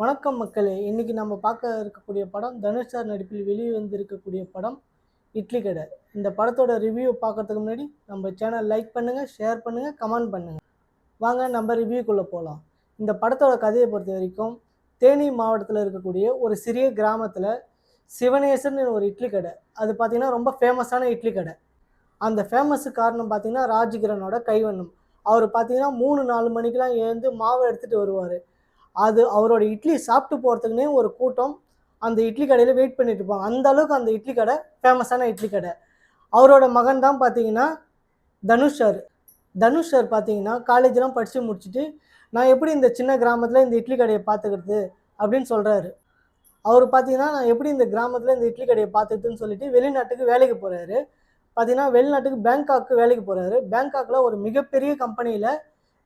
வணக்கம் மக்களே. இன்னைக்கு நம்ம பார்க்க இருக்கக்கூடிய படம் தனுஷ் சார் நடிப்பில் வெளியே வந்திருக்கக்கூடிய படம் இட்லி கடை. இந்த படத்தோட ரிவ்யூ பார்க்கறதுக்கு முன்னாடி நம்ம சேனல் லைக் பண்ணுங்கள் ஷேர் பண்ணுங்கள் கமெண்ட் பண்ணுங்கள் வாங்க நம்ம ரிவ்யூக்குள்ளே போகலாம் இந்த படத்தோட கதையை பொறுத்த வரைக்கும் தேனி மாவட்டத்தில் இருக்கக்கூடிய ஒரு சிறிய கிராமத்தில் சிவனேசன் ஒரு இட்லி கடை. அது பார்த்திங்கன்னா ரொம்ப ஃபேமஸான இட்லி கடை. அந்த ஃபேமஸு காரணம் பார்த்தீங்கன்னா ராஜகிரனோட கைவண்ணம். அவர் பார்த்திங்கன்னா மூணு நாலு மணிக்கெலாம் எழுந்து மாவு எடுத்துகிட்டு வருவார். அது அவரோட இட்லி சாப்பிட்டு போகிறதுக்குனே ஒரு கூட்டம். அந்த இட்லி கடையில் வெயிட் பண்ணிட்டு இருப்பாங்க. அந்த அளவுக்கு அந்த இட்லி கடை ஃபேமஸான இட்லி கடை. அவரோட மகன் தான் பார்த்தீங்கன்னா தனுஷ் சார் தனுஷ் சார் பார்த்தீங்கன்னா காலேஜெலாம் படித்து முடிச்சுட்டு நான் எப்படி இந்த சின்ன கிராமத்தில் இந்த இட்லி கடையை பார்த்துக்கிறது அப்படின்னு சொல்கிறாரு அவர் பார்த்தீங்கன்னா நான் எப்படி இந்த கிராமத்தில் இந்த இட்லி கடையை பார்த்துட்டுன்னு சொல்லிட்டு வெளிநாட்டுக்கு வேலைக்கு போகிறாரு பார்த்தீங்கன்னா வெளிநாட்டுக்கு பேங்காக்கு வேலைக்கு போகிறாரு பேங்காக்கில் ஒரு மிகப்பெரிய கம்பெனியில்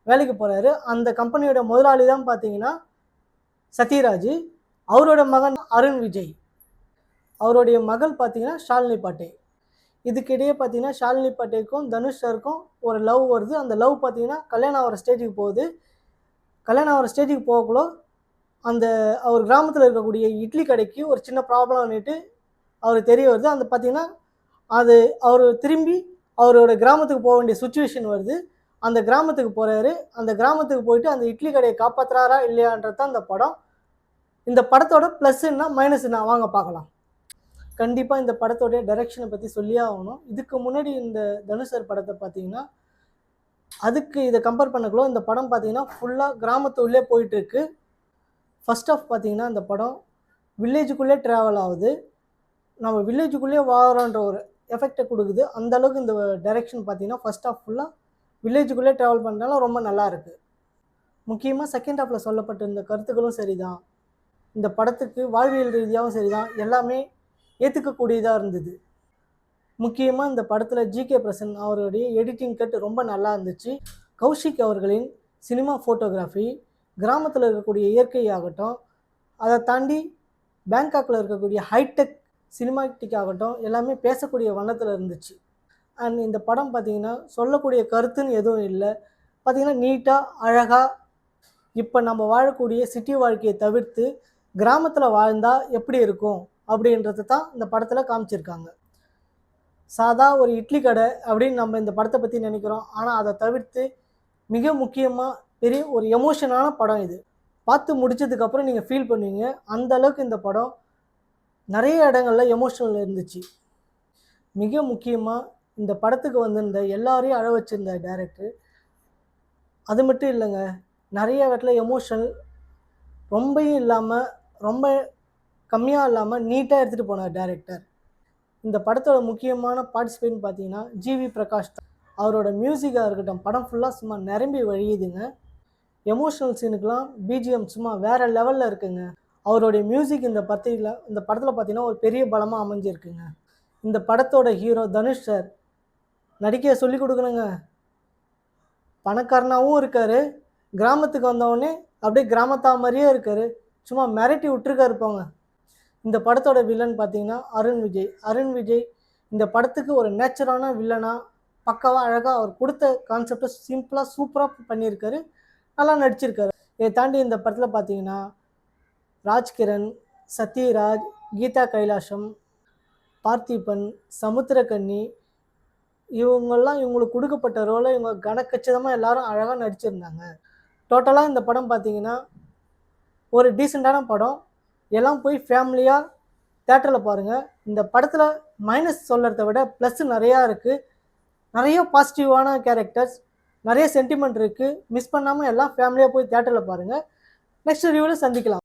வேலைக்கு போகிறாரு அந்த கம்பெனியோட முதலாளி தான் பார்த்தீங்கன்னா சத்யராஜ். அவரோட மகன் அருண் விஜய். அவருடைய மகள் பார்த்தீங்கன்னா ஷாலினி பாட்டே. இதுக்கிடையே பார்த்தீங்கன்னா ஷாலினி பாட்டேக்கும் தனுஷ் சாருக்கும் ஒரு லவ் வருது. அந்த லவ் பார்த்தீங்கன்னா கல்யாணம் ஆகிற ஸ்டேஜுக்கு போகுது. கல்யாணம் ஆகிற ஸ்டேஜுக்கு போகக்குள்ள அந்த அவர் கிராமத்தில் இருக்கக்கூடிய இட்லி கடைக்கு ஒரு சின்ன ப்ராப்ளம் பண்ணிட்டு அவர் தெரிய வருது. அந்த பார்த்தீங்கன்னா அது அவர் திரும்பி அவரோட கிராமத்துக்கு போக வேண்டிய சுச்சுவேஷன் வருது. அந்த கிராமத்துக்கு போகிறாரு அந்த கிராமத்துக்கு போயிட்டு அந்த இட்லி கடையை காப்பாற்றுறாரா இல்லையான்றது தான் இந்த படம். இந்த படத்தோட ப்ளஸ் என்ன மைனஸ் என்ன வாங்க பார்க்கலாம். கண்டிப்பாக இந்த படத்தோடைய டைரக்ஷனை பற்றி சொல்லியே ஆகணும். இதுக்கு முன்னாடி இந்த தனுஷர் படத்தை பார்த்தீங்கன்னா அதுக்கு இதை கம்பேர் பண்ணக்குள்ள இந்த படம் பார்த்தீங்கன்னா ஃபுல்லாக கிராமத்துள்ளே போயிட்டுருக்கு ஃபஸ்ட் ஆஃப் பார்த்தீங்கன்னா இந்த படம் வில்லேஜுக்குள்ளே ட்ராவல் ஆகுது. நம்ம வில்லேஜுக்குள்ளேயே வாரோன்ற ஒரு எஃபெக்டை கொடுக்குது. அந்தளவுக்கு இந்த டைரெக்ஷன் பார்த்தீங்கன்னா ஃபஸ்ட் ஆஃப் ஃபுல்லாக வில்லேஜுக்குள்ளே ட்ராவல் பண்ணுறதுனால ரொம்ப நல்லா இருக்குது முக்கியமாக செகண்ட் ஹாஃபில் சொல்லப்பட்டிருந்த கருத்துக்களும் கருத்துக்களும் சரிதான். இந்த படத்துக்கு வாழ்வியல் ரீதியாகவும் சரிதான். எல்லாமே ஏற்றுக்கக்கூடியதாக இருந்தது. முக்கியமாக இந்த படத்தில் ஜிகே பிரசன் அவருடைய எடிட்டிங் கட் ரொம்ப நல்லா இருந்துச்சு. கௌஷிக் அவர்களின் சினிமா ஃபோட்டோகிராஃபி கிராமத்தில் இருக்கக்கூடிய இயற்கை ஆகட்டும் அதை தாண்டி பேங்காக்கில் இருக்கக்கூடிய ஹைடெக் சினிமாட்டிக் ஆகட்டும் எல்லாமே பேசக்கூடிய வண்ணத்தில் இருந்துச்சு. அண்ட் இந்த படம் பார்த்திங்கன்னா சொல்லக்கூடிய கருத்துன்னு எதுவும் இல்லை. பார்த்திங்கன்னா நீட்டாக அழகாக இப்போ நம்ம வாழக்கூடிய சிட்டி வாழ்க்கையை தவிர்த்து கிராமத்தில் வாழ்ந்தால் எப்படி இருக்கும் அப்படின்றது தான் இந்த படத்தில் காமிச்சிருக்காங்க. சாதா ஒரு இட்லி கடை அப்படின்னு நம்ம இந்த படத்தை பற்றி நினைக்கிறோம். ஆனால் அதை தவிர்த்து மிக முக்கியமாக பெரிய ஒரு எமோஷனான படம் இது. பார்த்து முடிச்சதுக்கப்புறம் நீங்கள் ஃபீல் பண்ணுவீங்க. அந்த அளவுக்கு இந்த படம் நிறைய இடங்களில் எமோஷனல் இருந்துச்சு. மிக முக்கியமாக இந்த படத்துக்கு வந்திருந்த எல்லாரையும் அழ வச்சிருந்த டேரக்டர் அது மட்டும் இல்லைங்க நிறைய இடத்துல எமோஷனல் ரொம்பையும் இல்லாமல் ரொம்ப கம்மியாக இல்லாமல் நீட்டாக எடுத்துகிட்டு போனார் டேரக்டர் இந்த படத்தோட முக்கியமான பார்ட்டிசிபேட்னு பார்த்தீங்கன்னா ஜிவி பிரகாஷ் தான். அவரோட மியூசிக்காக இருக்கட்டும் படம் ஃபுல்லாக சும்மா நிரம்பி வழியுதுங்க. எமோஷனல் சீனுக்கெலாம் பிஜிஎம் சும்மா வேறு லெவலில் இருக்குங்க. அவருடைய மியூசிக் இந்த படத்தில் இந்த படத்தில் பார்த்தீங்கன்னா ஒரு பெரிய பலமாக அமைஞ்சிருக்குங்க. இந்த படத்தோட ஹீரோ தனுஷ் சார் நடிக்க சொல்லி கொடுக்கணுங்க. பணக்காரனாகவும் இருக்கார். கிராமத்துக்கு வந்தவொடனே அப்படியே கிராமத்தா மாதிரியே இருக்கார். சும்மா மிரட்டி விட்டுருக்காரு போங்க. இந்த படத்தோட வில்லன் பார்த்தீங்கன்னா அருண் விஜய். அருண் விஜய் இந்த படத்துக்கு ஒரு நேச்சுரான வில்லனாக பக்காவாக அழகாக அவர் கொடுத்த கான்செப்டை சிம்பிளாக சூப்பராக பண்ணியிருக்காரு. நல்லா நடிச்சிருக்காரு. இதை தாண்டி இந்த படத்தில் பார்த்தீங்கன்னா ராஜ்கிரண் சத்யராஜ் கீதா கைலாசம் பார்த்திபன் சமுத்திரக்கன்னி இவங்கெல்லாம் இவங்களுக்கு கொடுக்கப்பட்ட ரோலை இவங்க கனக்கச்சிதமாக எல்லாரும் அழகாக நடிச்சிருந்தாங்க. டோட்டலாக இந்த படம் பார்த்தீங்கன்னா ஒரு டீசெண்டான படம். எல்லாம் போய் ஃபேமிலியாக தேட்டரில் பாருங்கள் இந்த படத்தில் மைனஸ் சொல்கிறத விட ப்ளஸ் நிறையா இருக்குது நிறைய பாசிட்டிவான கேரக்டர்ஸ் நிறைய சென்டிமெண்ட் இருக்குது மிஸ் பண்ணாமல் எல்லாம் ஃபேமிலியாக போய் தேட்டரில் பாருங்கள் நெக்ஸ்ட் ரிவ்யூவில் சந்திக்கலாம்.